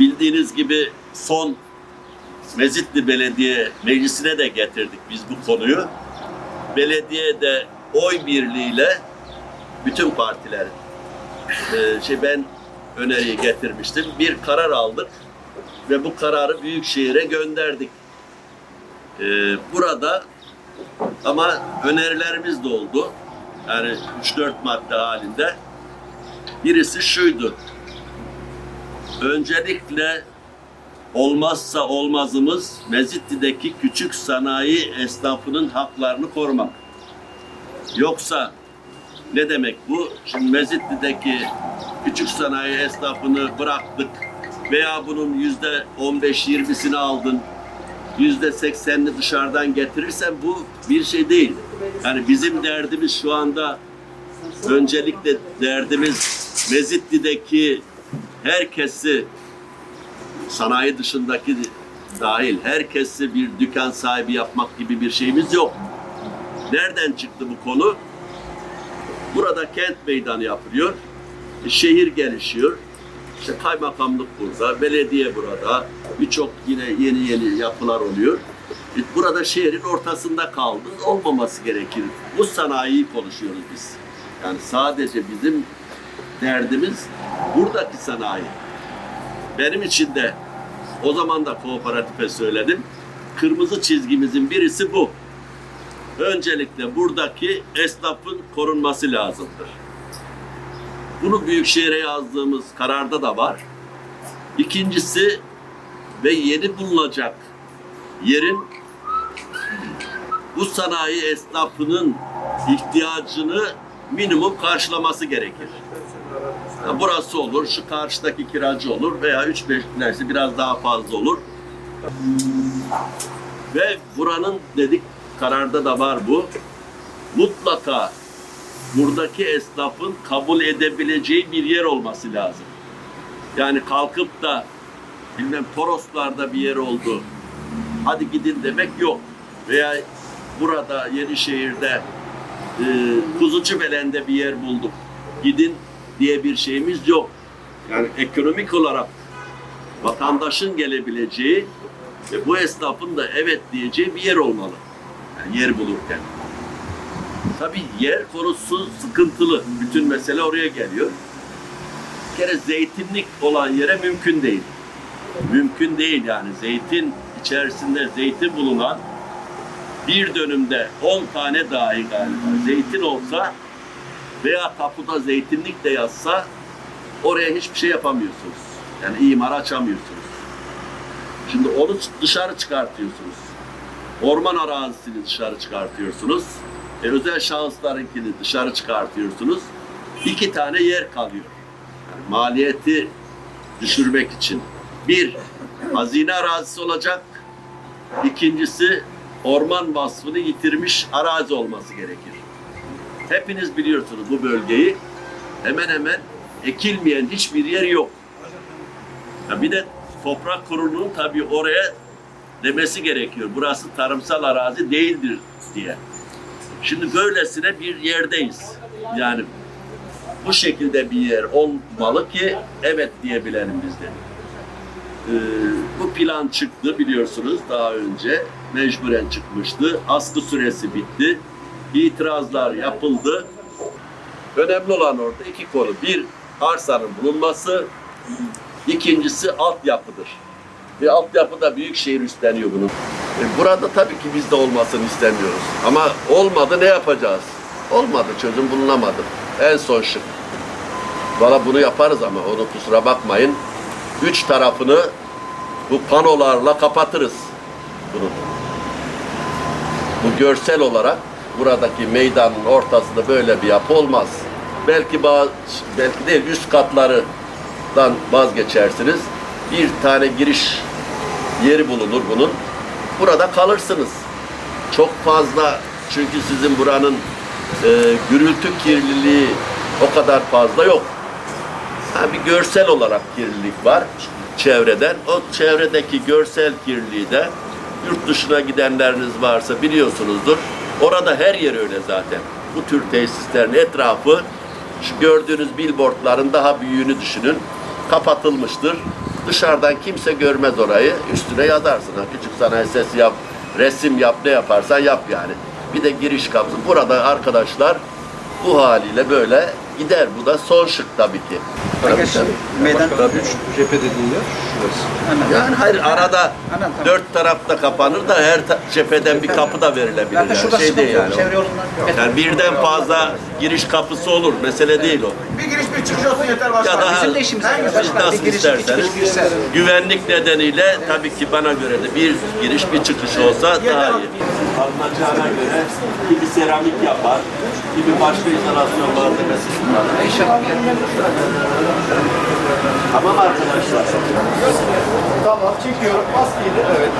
bildiğiniz gibi son Mezitli Belediye Meclisi'ne de getirdik biz bu konuyu. Belediye de oy birliğiyle bütün partiler e, şey ben öneriyi getirmiştim. Bir karar aldık ve bu kararı Büyükşehir'e gönderdik. E, burada ama önerilerimiz de oldu. Yani 3-4 madde halinde. Birisi şuydu. Öncelikle olmazsa olmazımız Mezitli'deki küçük sanayi esnafının haklarını korumak. Yoksa ne demek bu? Şimdi Mezitli'deki küçük sanayi esnafını bıraktık veya bunun yüzde 15-20'sini aldın, yüzde 80'ini dışarıdan getirirsen bu bir şey değil. Yani bizim derdimiz şu anda öncelikle derdimiz Mezitli'deki herkesi sanayi dışındaki dahil herkesi bir dükkan sahibi yapmak gibi bir şeyimiz yok. Nereden çıktı bu konu? Burada kent meydanı yapılıyor. Şehir gelişiyor. İşte kaymakamlık burada, belediye burada. Birçok yine yeni yeni yapılar oluyor. E, Burada şehrin ortasında kaldı. Olmaması gerekir. Bu sanayiyi konuşuyoruz biz. Yani sadece bizim derdimiz buradaki sanayi. Benim için de o zaman da kooperatife söyledim. Kırmızı çizgimizin birisi bu. Öncelikle buradaki esnafın korunması lazımdır. Bunu Büyükşehir'e yazdığımız kararda da var. İkincisi ve yeni bulunacak yerin bu sanayi esnafının ihtiyacını minimum karşılaması gerekir. Burası olur, şu karşıdaki kiracı olur veya 3-5 neyse biraz daha fazla olur. Ve buranın dedik kararda da var bu. Mutlaka buradaki esnafın kabul edebileceği bir yer olması lazım. Yani kalkıp da bilmem Toroslar'da bir yer oldu. Hadi gidin demek yok. Veya burada Yenişehir'de e, Kuzucubelen'de bir yer bulduk. Gidin diye bir şeyimiz yok. Yani ekonomik olarak vatandaşın gelebileceği ve bu esnafın da evet diyeceği bir yer olmalı. Yani yer bulurken. Tabii yer konusu sıkıntılı. Bütün mesele oraya geliyor. Bir kere zeytinlik olan yere mümkün değil. Mümkün değil yani. Zeytin içerisinde zeytin bulunan bir dönümde 10 tane dahi galiba zeytin olsa veya tapuda zeytinlik de yazsa oraya hiçbir şey yapamıyorsunuz. Yani imar açamıyorsunuz. Şimdi onu dışarı çıkartıyorsunuz. Orman arazisini dışarı çıkartıyorsunuz. E, özel şahıslarınkini dışarı çıkartıyorsunuz. İki tane yer kalıyor. Yani maliyeti düşürmek için. Bir, hazine arazisi olacak. İkincisi, orman vasfını yitirmiş arazi olması gerekir. Hepiniz biliyorsunuz bu bölgeyi. Hemen hemen ekilmeyen hiçbir yer yok. Ya bir de toprak kurulunun tabii oraya demesi gerekiyor. Burası tarımsal arazi değildir diye. Şimdi böylesine bir yerdeyiz. Yani bu şekilde bir yer olmalı ki evet diyebilelim biz de. Ee, bu plan çıktı biliyorsunuz daha önce. Mecburen çıkmıştı. Askı süresi bitti. İtirazlar yapıldı. Önemli olan orada iki konu. Bir, arsanın bulunması. İkincisi altyapıdır. Ve altyapı da büyük şehir üstleniyor bunun. E, burada tabii ki biz de olmasını istemiyoruz. Ama olmadı ne yapacağız? Olmadı çözüm bulunamadı. En son şık. Valla bunu yaparız ama onu kusura bakmayın. Üç tarafını bu panolarla kapatırız. Bunun. Bu görsel olarak buradaki meydanın ortasında böyle bir yapı olmaz. Belki bazı, belki değil üst katlarından vazgeçersiniz. Bir tane giriş yeri bulunur bunun. Burada kalırsınız. Çok fazla çünkü sizin buranın e, gürültü kirliliği o kadar fazla yok. Ha, bir görsel olarak kirlilik var çevreden. O çevredeki görsel kirliliği de yurt dışına gidenleriniz varsa biliyorsunuzdur. Orada her yer öyle zaten. Bu tür tesislerin etrafı şu gördüğünüz billboardların daha büyüğünü düşünün. Kapatılmıştır. Dışarıdan kimse görmez orayı. Üstüne yazarsın. Ha, küçük sanayi sesi yap, resim yap, ne yaparsan yap yani. Bir de giriş kapısı. Burada arkadaşlar bu haliyle böyle gider. Bu da son şık tabii ki. Tabii, tabii. meydan Üç cephe dediğin yer şurası. Hemen. Yani hayır arada tamam. dört tarafta kapanır da her ta- cepheden bir kapı da verilebilir. Yani. şurada Şey değil yani. Çevre yolundan. Yani birden fazla giriş kapısı olur. Mesele değil o. Bir giriş bir çıkış olsun yeter Ya başkanım. da Bizim de işimiz arkadaşlar. siz Bir nasıl giriş, bir isterseniz çıkış, girsen. güvenlik nedeniyle tabii ki bana göre de bir giriş bir çıkış olsa daha iyi. Alınacağına göre kimi seramik yapar, kimi başka izolasyon malzemesi kullanır. İnşallah. Tamam arkadaşlar. Tamam çekiyorum. Maskeyi de evet.